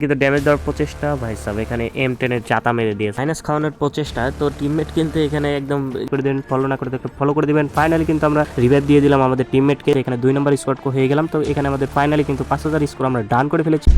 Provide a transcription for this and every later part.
কিন্তু ড্যামেজ দেওয়ার প্রচেষ্টা ভাই সাহেব এখানে এম টেনের চাতা মেরে দিয়ে মাইনাস খাওয়ানোর প্রচেষ্টা তো টিমমেট কিন্তু এখানে একদম করে দেবেন ফলো না করে ফলো করে দিবেন। ফাইনালি কিন্তু আমরা রিভাইভ দিয়ে দিলাম আমাদের টিমমেটকে এখানে দুই নম্বর স্কোয়াড হয়ে গেলাম। তো এখানে আমাদের ফাইনালি কিন্তু পাঁচ হাজার স্কোর আমরা ডান করে ফেলেছি।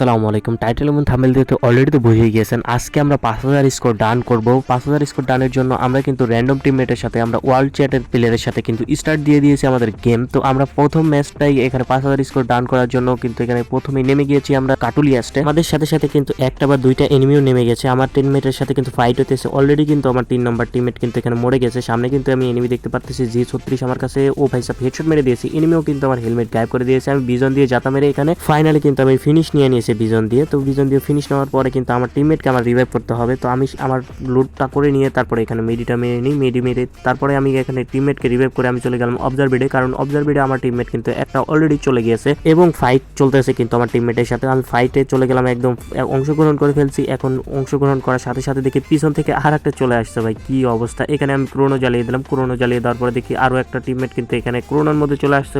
আসসালামু আলাইকুম। টাইটেল এবং থামেল দিয়ে তো অলরেডি তো বুঝে গিয়েছেন। আজকে আমরা পাঁচ হাজার স্কোর ডান করব। পাঁচ হাজার স্কোর ডানের জন্য আমরা কিন্তু র্যান্ডম টিমমেটের সাথে, আমরা ওয়ার্ল্ড চ্যাটের প্লেয়ারের সাথে কিন্তু স্টার্ট দিয়ে দিয়েছি আমাদের গেম তো আমরা প্রথম ম্যাচটাই এখানে পাঁচ হাজার স্কোর ডান করার জন্য কিন্তু এখানে প্রথমেই নেমে গিয়েছি আমরা কাটুলিয়াস্টে আমাদের সাথে সাথে কিন্তু একটা বা দুইটা এনিমিও নেমে গেছে। আমার টিমমেটের সাথে কিন্তু ফাইট হতেছে অলরেডি কিন্তু আমার তিন নম্বর টিমমেট কিন্তু এখানে মরে গেছে। সামনে কিন্তু আমি এনিমি দেখতে পাচ্ছি জি ছত্রিশ আমার কাছে। ও ভাই সাহেব হেডশট মেরে দিয়েছি। এনিমিও কিন্তু আমার হেলমেট গায়েব করে দিয়েছে। আমি বিজন দিয়ে যাতা মেরে এখানে ফাইনালি কিন্তু আমি ফিনিশ নিয়ে নিয়েছি। বিজন দিয়ে, তো বিজন দিয়ে ফিনিশ নেওয়ার পরে কিন্তু আমার টিমমেটকে আমার রিভাইভ করতে হবে। তো আমি আমার লুটটা করে নিয়ে তারপরে এখানে মেডিটা মেরে নিই মেডি মেরে তারপরে আমি এখানে টিমমেটকে রিভাইভ করে আমি চলে গেলাম অবজারভেডে কারণ অবজারভেডে আমার টিমমেট কিন্তু একটা অলরেডি চলে গিয়েছে এবং ফাইট চলতেছে কিন্তু আমার টিমমেটের সাথে। আমি ফাইটে চলে গেলাম একদম অংশগ্রহণ করে ফেলছি। এখন অংশগ্রহণ করার সাথে সাথে দেখি পিছন থেকে আর একটা চলে আসছে। ভাই, কি অবস্থা? এখানে আমি ক্রোনো জ্বালিয়ে দিলাম। ক্রোনো জ্বালিয়ে দেওয়ার পরে দেখি আরও একটা টিমমেট কিন্তু এখানে ক্রোনোর মধ্যে চলে আসছে।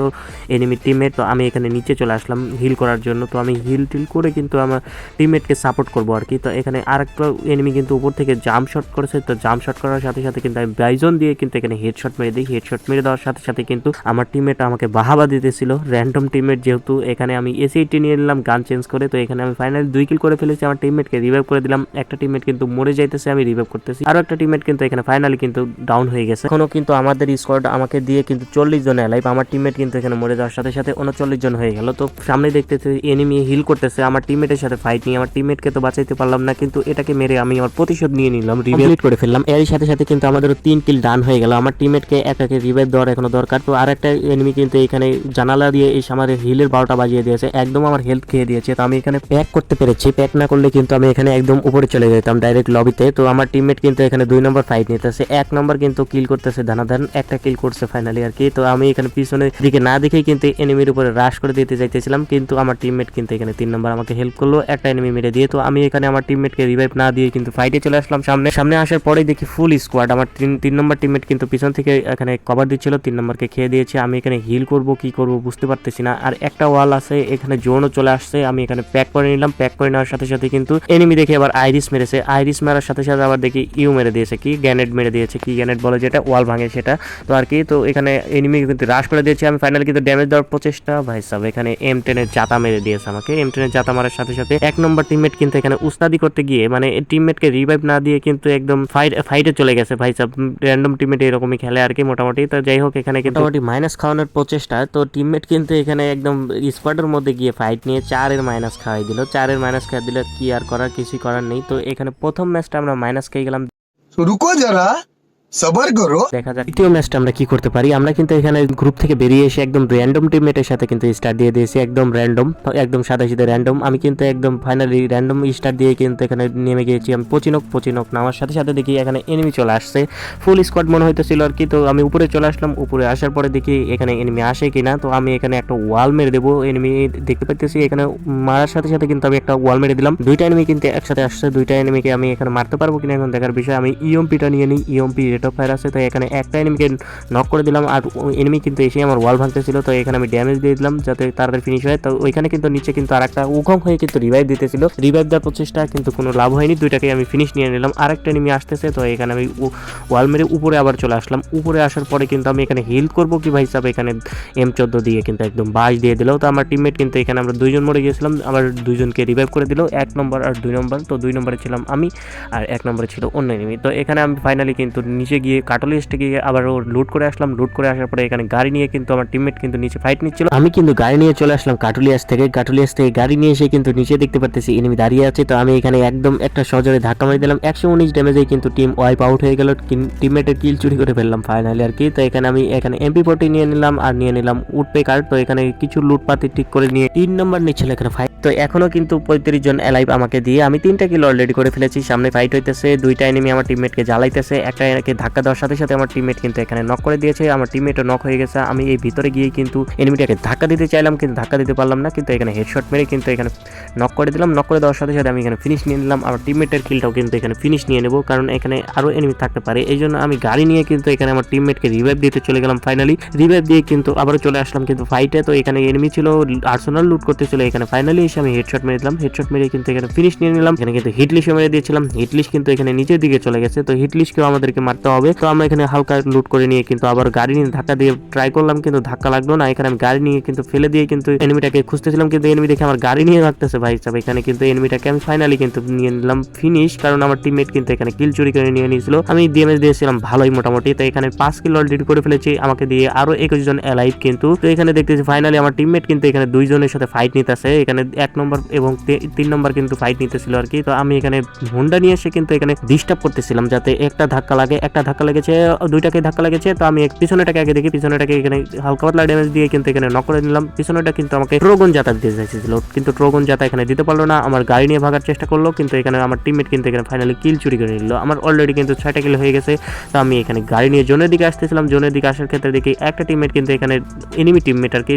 এনিমি টিমমেট তো আমি এখানে নিচে চলে আসলাম হিল করার জন্য। তো আমি হিল টিল করে কিন্তু আমার টিমমেটকে সাপোর্ট করব আর কি। তো এখানে আরেকটা এনিমি কিন্তু উপর থেকে জাম্প শট করেছে। তো জাম্প শট করার সাথে সাথে কিন্তু আমি বাইজন দিয়ে কিন্তু এখানে হেডশট মেরে দিই। হেডশট মেরে দেওয়ার সাথে সাথে কিন্তু আমার টিমমেট আমাকে বাহাবা দিতেছিল। র্যান্ডম টিমমেট যেহেতু এখানে আমি এসিটি নিয়ে নিলাম গান চেঞ্জ করে। তো এখানে আমি ফাইনালি দুই কিল করে ফেলেছি। আমার টিমমেটকে রিভাইভ করে দিলাম। একটা টিমমেট কিন্তু মরে যাইতেছে, আমি রিভাইভ করতেছি। আরও একটা টিমমেট কিন্তু এখানে ফাইনালি কিন্তু ডাউন হয়ে গেছে। এখনও কিন্তু আমাদের স্কোয়াড আমাকে দিয়ে কিন্তু চল্লিশ জন এলাইভ আমার টিমমেট কিন্তু এখানে মরে যাওয়ার সাথে সাথে উনচল্লিশ জন হয়ে গেল। তো সামনে দেখতেছে এনিমি হিল করতেছে। আমার টিমমেটের সাথে ফাইট নিয়ে, আমার টিমমেটকে তো বাঁচাইতে পারলাম না, কিন্তু এটাকে মেরে আমি আমার প্রতিশোধ নিয়ে নিলাম রিভাইভ করে ফেললাম। এর সাথে সাথে কিন্তু আমাদের তিন কিল ডান হয়ে গেল। আমার টিমমেটকে একাকে রিভাইভ দেওয়ার এখনও দরকার। তো আর একটা এনিমি কিন্তু এখানে জানালা দিয়ে এসে আমাদের হিলের বারোটা বাজিয়ে দিয়েছে। একদম আমার হেল্প খেয়ে দিয়েছে। তো আমি এখানে প্যাক করতে পেরেছি। প্যাক না করলে কিন্তু আমি এখানে একদম উপরে চলে যেতাম ডাইরেক্ট লবিতে তো। আমার টিমমেট কিন্তু এখানে দুই নম্বর ফাইট নিতেছে। এক নম্বর কিন্তু কিল করতেছে ধানাধান, একটা কিল করছে ফাইনালি আর কি। তো আমি এখানে পিছনের দিকে না দেখেই কিন্তু এনিমির উপরে রাশ করে দিতে চাইতেছিলাম, কিন্তু আমার টিমমেট কিন্তু এখানে তিন নম্বর আমাকে হেল্প করল, একটা এনিমি মেরে দিয়ে। তো আমি এখানে আমার টিমমেটকে রিভাইভ না দিয়ে কিন্তু ফাইটে চলে আসলাম সামনে। সামনে আসার পরেই দেখি ফুল স্কোয়াড আমার তিন তিন নম্বর টিমমেট কিন্তু পিছন থেকে এখানে কভার দিচ্ছিল, তিন নম্বরকে খেয়ে দিয়েছে। আমি এখানে হিল করব, কি করব বুঝতে পারতেছি না। আর একটা ওয়াল আছে, এখানে জোনও চলে আসছে। আমি এখানে প্যাক করে নিলাম। প্যাক করে নেওয়ার সাথে সাথে কিন্তু এনিমি দেখে আবার আইরিস মেরেছে। আইরিস মারার সাথে সাথে আবার দেখি ইউ মেরে দিয়েছে। কি গ্যানেট মেরে দিয়েছে, কি গ্যানেট বলে যেটা ওয়াল ভাঙে সেটা। তো আর কি, তো এখানে এনিমি কিন্তু রাশ করে দিয়েছে। আমি ফাইনালি কিন্তু ড্যামেজ দেওয়ার প্রচেষ্টা। ভাই সাহেব এখানে এম টেনের জাতা মেরে দিয়েছে আমাকে। এম টেনের চাতা মারার সাথে সাথে এক নম্বর টিমমেট কিন্তু এখানে উস্তাদি করতে গিয়ে মানে টিমমেটকে রিভাইভ না দিয়ে কিন্তু একদম ফাইট ফাইটে চলে গেছে ভাই। সাব র্যান্ডম টিমমেট এরকমই খেলে আর কি মোটামুটি। তো যাই হোক এখানে কিন্তু মোটামুটি মাইনাস খাওয়ানোর প্রচেষ্টা। তো টিমমেট কিন্তু এখানে একদম স্পটের মধ্যে গিয়ে ফাইট নিয়ে চারের মাইনাস খাওয়াই দিল। চারের মাইনাস খাওয়াই দিল কি আর করার কিছুই করার নেই। তো এখানে প্রথম ম্যাচটা আমরা মাইনাস খেয়ে গেলাম। রুকো যারা কি করতে পারি? আমরা কিন্তু এখানে গ্রুপ থেকে বেরিয়ে এসে সাথে কিন্তু দিয়ে দিয়েছি, একদম একদম সাদা আমি কিন্তু একদম ফাইনালি স্টার দিয়ে কিন্তু এখানে নেমে আমি পচিনক পচিনক নামার সাথে সাথে দেখি এখানে এনিমি চলে আসছে। ফুল মনে আর কি, তো আমি উপরে চলে আসলাম, উপরে আসার পরে দেখি এখানে এনিমি আসে কিনা। তো আমি এখানে একটা ওয়াল মেরে দেবো এনিমি দেখতে পাইতেছি এখানে মারার সাথে সাথে কিন্তু আমি একটা ওয়াল মেরে দিলাম। দুইটা এনিমি কিন্তু একসাথে আসছে, দুইটা এনিমিকে আমি এখানে মারতে পারব কিনা এখন দেখার বিষয়। আমি ইএমপিটা নিয়ে নিই ইএমপি রেট অফ ফায়ার আছে, তো এখানে একটা এনিমিকে নক করে দিলাম আর এনিমি কিন্তু এসে আমার ওয়াল ভাঙতেছিল তো এখানে আমি ড্যামেজ দিয়ে দিলাম যাতে তাড়াতাড়ি ফিনিশ হয়। তো ওইখানে কিন্তু নিচে কিন্তু আর একটা উঘম হয়ে কিন্তু রিভাইভ দিতেছিল। রিভাইভ দেওয়ার প্রচেষ্টা কিন্তু কোনো লাভ হয়নি, দুইটাকে আমি ফিনিশ নিয়ে নিলাম। আর একটা এনিমি আসতেছে, তো এখানে আমি ওয়াল মেরে উপরে আবার চলে আসলাম। উপরে আসার পরে কিন্তু আমি এখানে হিল করব কি ভাই সাহেব এখানে এম চোদ্দ দিয়ে কিন্তু একদম বাস দিয়ে দিল। তো আমার টিমমেট কিন্তু এখানে আমরা দুইজন মরে গিয়েছিলাম, আবার দুইজনকে রিভাইভ করে দিল, এক নম্বর আর দুই নম্বর তো দুই নম্বরে ছিলাম আমি আর এক নম্বরে ছিল অন্য এনিমি তো এখানে আমি ফাইনালি কিন্তু নিচে গিয়ে কাটলিস্টে গিয়ে আবার লুট করে আসলাম। লুট করে আসার পরে এখানে গাড়ি নিয়ে কিন্তু আমার টিমমেট কিন্তু নিচে ফাইট নিচ্ছিল। আমি কিন্তু গাড়ি নিয়ে চলে আসলাম কাটুলিয়াস থেকে। কাটুলিয়াস থেকে গাড়ি নিয়ে এসে কিন্তু নিচে দেখতে পারতেছি এনিমি দাঁড়িয়ে আছে। তো আমি এখানে একদম একটা সজোরে ধাক্কা মারি দিলাম। একশো উনিশ ড্যামেজে কিন্তু টিম ওয়াইপ আউট হয়ে গেল। টিমমেটের কিল চুরি করে ফেললাম ফাইনালি আর কি। তো এখানে আমি এখানে এমপি ফোর্টি নিয়ে নিলাম আর নিয়ে নিলাম উঠপে কার্ড তো এখানে কিছু লুটপাতি ঠিক করে নিয়ে তিন নম্বর নিচ্ছিল এখানে ফাইট তো এখনও কিন্তু পঁয়ত্রিশ জন এলাইভ আমাকে দিয়ে আমি তিনটা কিল অলরেডি করে ফেলেছি। সামনে ফাইট হইতেছে। দুইটা এনিমি আমার টিমমেটকে জ্বালাইতেছে। একটা এনাকে ধাক্কা দেওয়ার সাথে সাথে আমার টিমমেট কিন্তু এখানে নক করে দিয়েছে। আমার টিমমেটও নক হয়ে গেছে। আমি এই ভিতরে গিয়ে কিন্তু এনিমিটাকে ধাক্কা দিতে চাইলাম, কিন্তু ধাক্কা দিতে পারলাম না। কিন্তু এখানে হেডশট মেরে কিন্তু এখানে নক করে দিলাম। নক করে দেওয়ার সাথে সাথে আমি এখানে ফিনিশ নিয়ে নিলাম। আমার টিমমেটের কিলটাও কিন্তু এখানে ফিনিশ নিয়ে নেব, কারণ এখানে আরও এনিমি থাকতে পারে। এই জন্য আমি গাড়ি নিয়ে কিন্তু এখানে আমার টিমমেটকে রিভাইভ দিতে চলে গেলাম ফাইনালি রিভাইভ দিয়ে কিন্তু আবারও চলে আসলাম কিন্তু ফাইটে তো এখানে এনিমি ছিল আর্সোনাল লুট করতেছিল এখানে ফাইনালি এসে আমি হেডশট মেরে দিলাম। হেডশট মেরে কিন্তু এখানে ফিনিশ নিয়ে নিলাম। এখানে কিন্তু হিটলিশও মেরে দিয়েছিলাম। হিটলিশ কিন্তু এখানে নিচের দিকে চলে গেছে। তো হিটলিশকেও আমাদেরকে মারতে হবে। তো আমরা এখানে হালকা লুট করে নিয়ে কিন্তু আবার গাড়ি নিয়ে ধাক্কা দিয়ে ট্রাই করলাম, কিন্তু ধাক্কা লাগল না। এখানে আমি গাড়ি নিয়ে কিন্তু ফেলে দিয়ে কিন্তু এনিমিটাকে খুঁজতেছিলাম, কিন্তু এনিমি দেখে আমার গাড়ি নিয়ে রাখতেছে ভাই সাহেব। এখানে কিন্তু এনিমিটাকে আমি ফাইনালি কিন্তু নিয়ে নিলাম ফিনিশ কারণ আমার টিমমেট কিন্তু এখানে কিল চুরি করে নিয়ে নিয়েছিল। আমি ডিএমএস দিয়েছিলাম ভালোই মোটামুটি, তো এখানে পাঁচ কিল অলরেডি করে ফেলেছি, আমাকে দিয়ে আরও একুশ জন অ্যালাইভ কিন্তু। তো এখানে দেখতেছি ফাইনালি আমার টিমমেট কিন্তু এখানে দুইজনের সাথে ফাইট নিতেছে। এখানে এক নম্বর এবং তিন নম্বর কিন্তু ফাইট নিতেছিল আর কি। তো আমি এখানে হুন্ডা নিয়ে এসে কিন্তু এখানে ডিস্টার্ব করতেছিলাম, যাতে একটা ধাক্কা লাগে, একটা ধাক্কা লেগেছে, দুইটাকে ধাক্কা লেগেছে, তো আমি পিছনেটাকে আগে দেখি, পিছনেটাকে এখানে হালকা পাতলা ড্যামেজ দিয়ে কিন্তু এখানে নক করে নিলাম। পিছনেটা কিন্তু আমাকে ট্রোগন যাতা দিতে চাইছিল কিন্তু ট্রোগন যাতা এখানে দিতে পারল না। আমার গাড়ি নিয়ে ভাগার চেষ্টা করল, কিন্তু এখানে আমার টিমমেট কিন্তু এখানে ফাইনালি কিল চুরি করে নিল। আমার অলরেডি কিন্তু ছয়টা কিল হয়ে গেছে। তো আমি এখানে গাড়ি নিয়ে জোনের দিকে আসতেছিলাম। জোনের দিকে আসার ক্ষেত্রে দেখি একটা টিমমেট কিন্তু এখানে এনিমি টিমমেট আর কি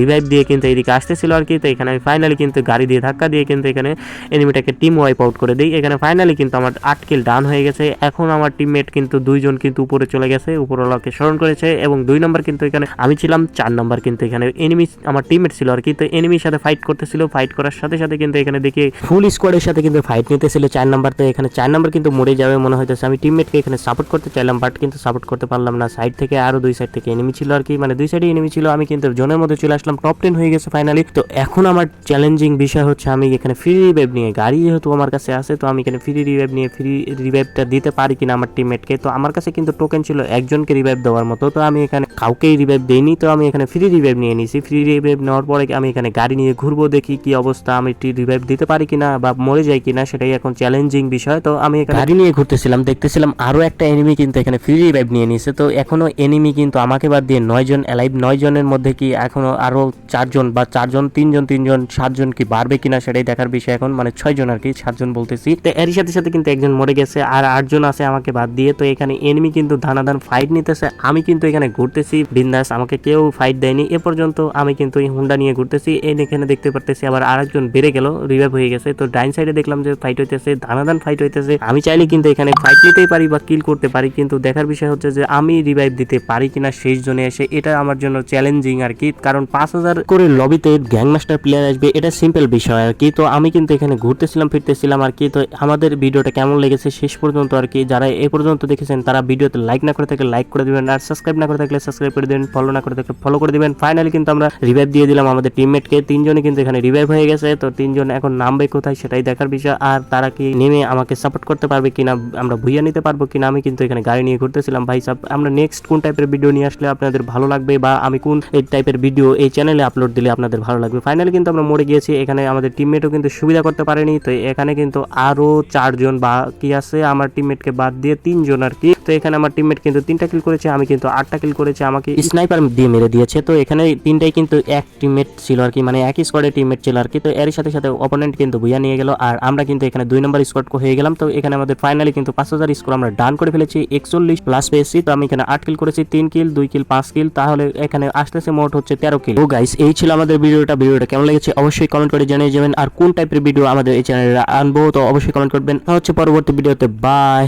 রিভাইভ দিয়ে কিন্তু এইদিকে আসতেছিল আর কি তো এখানে আমি ফাইনালি কিন্তু গাড়ি দিয়ে ধাক্কা দিয়ে কিন্তু এখানে এনিমিটাকে টিম ওয়াইপ আউট করে দিই। এখানে ফাইনালি কিন্তু আমার আট কিল ডান হয়ে গেছে। এখন আমার টিমমেট কিন্তু দুইজন কিন্তু উপরে চলে গেছে, উপরওয়ালাকে স্মরণ করেছে এবং দুই নম্বর কিন্তু এখানে আমি ছিলাম, চার নম্বর কিন্তু এখানে এনিমি আমার টিমমেট ছিল আর কি। তো এনিমির সাথে ফাইট করতেছিল ফাইট করার সাথে সাথে কিন্তু এখানে দেখি ফুল স্কোয়াডের সাথে কিন্তু ফাইট নিতেছিল চার নাম্বার তো এখানে চার নাম্বার কিন্তু মরে যাবে মনে হইতেছে। আমি টিমমেটকে এখানে সাপোর্ট করতে চাইলাম বাট কিন্তু সাপোর্ট করতে পারলাম না। সাইড থেকে আরও দুই সাইড থেকে এনিমি ছিল আর কি। মানে দুই সাইডে এনিমি ছিল। আমি কিন্তু জোনের মধ্যে চলে আসলাম টপ টেন হয়ে গেছে ফাইনালি তো এখন আমার চ্যালেঞ্জিং বিষয় হচ্ছে আমি এখানে ফ্রি রিভাইভ নিয়ে, গাড়ি যেহেতু আমার কাছে আছে, তো আমি এখানে ফ্রি রিভাইভ নিয়ে ফ্রি রিভাইভটা দিতে পারি কিনা আমার টিমমেটকে তো আমার কাছে কিন্তু টোকেন ছিল একজনকে রিভাইভ দেওয়ার মতো। তো আমি এখানে কাউকেই রিভাইভ দেইনি, তো আমি এখানে ফ্রি রিভাইভ নিয়ে নিয়েছি। ফ্রি রিভাইভ নেওয়ার পরে আমি এখানে গাড়ি নিয়ে ঘুরবো, দেখি কি অবস্থা, আমি রিভাইভ দিতে পারি কিনা বা মরে যাই কিনা, সেটাই এখন চ্যালেঞ্জিং বিষয়। তো আমি এখানে গাড়ি নিয়ে ঘুরতেছিলাম, দেখতেছিলাম আরও একটা এনিমি কিন্তু এখানে ফ্রি রিভাইভ নিয়ে নিয়েছে। তো এখনও এনিমি কিন্তু আমাকে বাদ দিয়ে নয় জন অ্যালাইভ নয় জনের মধ্যে কি এখনও আরও চারজন বা চারজন তিনজন তিনজন সাতজন কি বাড়বে কিনা সেটাই দেখার বিষয় এখন। মানে ছয় জন আর কি, সাতজন বলতেছি। তো এরই সাথে সাথে কিন্তু একজন মরে গেছে, আর আটজন আছে আমাকে বাদ দিয়ে। তো এখানে এনিমি কিন্তু ধানাধান ফাইট নিতেছে। আমি কিন্তু এখানে ঘুরতেছি। বিন্দাস, আমাকে কেউ ফাইট দেয়নি। এ পর্যন্ত আমি কিন্তু এই হুন্ডা নিয়ে ঘুরতেছি। এই এখানে দেখতে পারতেছি আবার আরেকজন বেড়ে গেল রিভাইভ হয়ে গেছে। তো ডাইন সাইডে দেখলাম যে ফাইট হইতেছে ধানাধান ফাইট হইতেছে। আমি চাইলে কিন্তু এখানে ফাইট নিতেই পারি বা কিল করতে পারি, কিন্তু দেখার বিষয় হচ্ছে যে আমি রিভাইভ দিতে পারি কিনা শেষ জনে এসে, এটা আমার জন্য চ্যালেঞ্জিং আর কি। কারণ পাঁচ হাজার করে লবিতে গ্যাং মাস্টার প্লেয়ার আসবে, এটা সিম্পল বিষয় আর কি। তো আমি কিন্তু এখানে ঘুরতেছিলাম, ফিরতেছিলাম আর কি। তো আমাদের ভিডিওটা কেমন লেগেছে শেষ পর্যন্ত আর কি। যারা এ পর্যন্ত দেখেছেন, তারা ভিডিওতে লাইক না করে থাকলে লাইক করে দিবেন আর সাবস্ক্রাইব না করে থাকলে সাবস্ক্রাইব করে দিবেন ফলো না করে থাকলে ফলো করে দিবেন। ফাইনালি কিন্তু আমরা রিভাইভ দিয়ে দিলাম আমাদের টিমমেটকে তিনজনে কিন্তু এখানে রিভাইভ হয়ে গেছে, তো তিনজন এখন নামবে কোথায় সেটাই দেখার বিষয়। আর তারা কি নেমে আমাকে সাপোর্ট করতে পারবে কিনা আমরা ভুইয়া নিতে পারব কিনা আমি কিন্তু এখানে গাড়ি নিয়ে ঘুরতেছিলাম। ভাই সাহেব আমরা নেক্সট কোন টাইপের ভিডিও নিয়ে আসলে আপনাদের ভালো লাগবে বা আমি কোন এই টাইপের ভিডিও এই চ্যানেলে আপলোড দিলে আপনাদের ভালো লাগবে? ফাইনালি কিন্তু আমরা মরে গিয়েছি, এখানে আমাদের টিমমেটও কিন্তু সুবিধা করতে পারেনি। তো এখানে কিন্তু আরও চারজন বা কি আছে, আমার টিমমেটকে বাদ দিয়ে তিনজন আর কি? তো এখানে আমার টিমমেট কিন্তু তিনটা কিল করেছে, আমি কিন্তু আটটা কিল করেছে, আমাকে স্নাইপার দিয়ে মেরে দিয়েছে। তো এখানে তিনটাই কিন্তু এক টিমমেট ছিল আর কি মানে একই স্কোয়াডের টিমমেট ছিল আর কি। তো এর সাথে সাথে অপোনেন্ট কিন্তু বুয়া নিয়ে গেল। আর আমরা কিন্তু এখানে দুই নম্বর স্কোয়াড হয়ে গেলাম। তো এখানে আমাদের ফাইনালি কিন্তু পাঁচ হাজার স্কোর আমরা ডান করে ফেলেছি। একচল্লিশ প্লাস পেয়েছি। তো আমি এখানে আট কিল করেছি, তিন কিল দুই কিল পাঁচ কিল তাহলে এখানে আসতেছে মোট হচ্ছে তেরো কিল ও গাইস এই ছিল আমাদের ভিডিওটা। ভিডিওটা কেমন লেগেছে অবশ্যই কমেন্ট করে জানিয়ে যাবেন। আর কোন টাইপের ভিডিও আমাদের এই চ্যানেলে আনব, তো অবশ্যই কমেন্ট করবেন। হচ্ছে পরবর্তী ভিডিওতে বাই